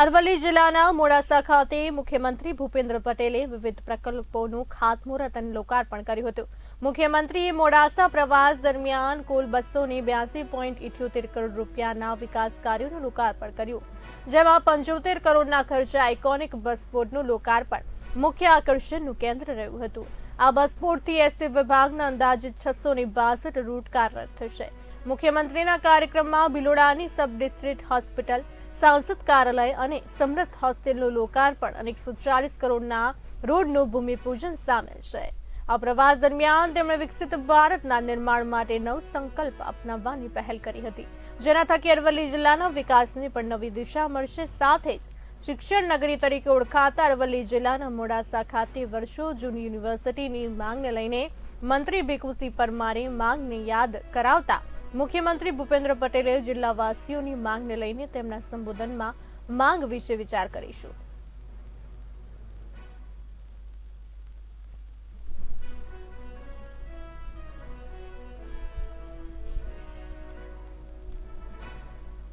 અરવલ્લી જિલ્લાના મોડાસા ખાતે મુખ્યમંત્રી ભૂપેન્દ્ર પટેલે વિવિધ પ્રકલ્પોનું ખાતમુહૂર્ત અને લોકાર્પણ કર્યું હતું. મુખ્યમંત્રીએ મોડાસા પ્રવાસ દરમિયાન કુલ બસો ને બ્યાસી પોઈન્ટ ઇઠ્યોતેર કરોડ રૂપિયાના વિકાસ કાર્યોનું લોકાર્પણ કર્યું. જેમાં પંચોતેર કરોડના ખર્ચે આઇકોનિક બસપોર્ટનું લોકાર્પણ મુખ્ય આકર્ષણનું કેન્દ્ર રહ્યું હતું. આ બસપોર્ટથી એસટી વિભાગના અંદાજે છસો ને બાસઠ રૂટ કાર્યરત થશે. મુખ્યમંત્રીના કાર્યક્રમમાં ભિલોડાની સબ ડિસ્ટ્રિક્ટ હોસ્પિટલ સાંસદ કાર્યાલય અને સમરસ હોસ્ટેલનું લોકાર્પણ અને એકસો ચાલીસ કરોડના રોડનું ભૂમિપૂજન સામેલ છે. આ પ્રવાસ દરમિયાન તેમણે વિકસિત ભારતના નિર્માણ માટે નવ સંકલ્પ અપનાવવાની પહેલ કરી હતી. જેના થકી અરવલ્લી જિલ્લાના વિકાસને પણ નવી દિશા મળશે. સાથે જ શિક્ષણ નગરી તરીકે ઓળખાતા અરવલ્લી જિલ્લાના મોડાસા ખાતે વર્ષો જૂની યુનિવર્સિટીની માંગને લઈને મંત્રી ભીખુસિંહ પરમારે માંગને યાદ કરાવતા મુખ્યમંત્રી ભૂપેન્દ્ર પટેલે જિલ્લાવાસીઓની માંગને લઈને તેમના સંબોધનમાં માંગ વિશે વિચાર કરીશું.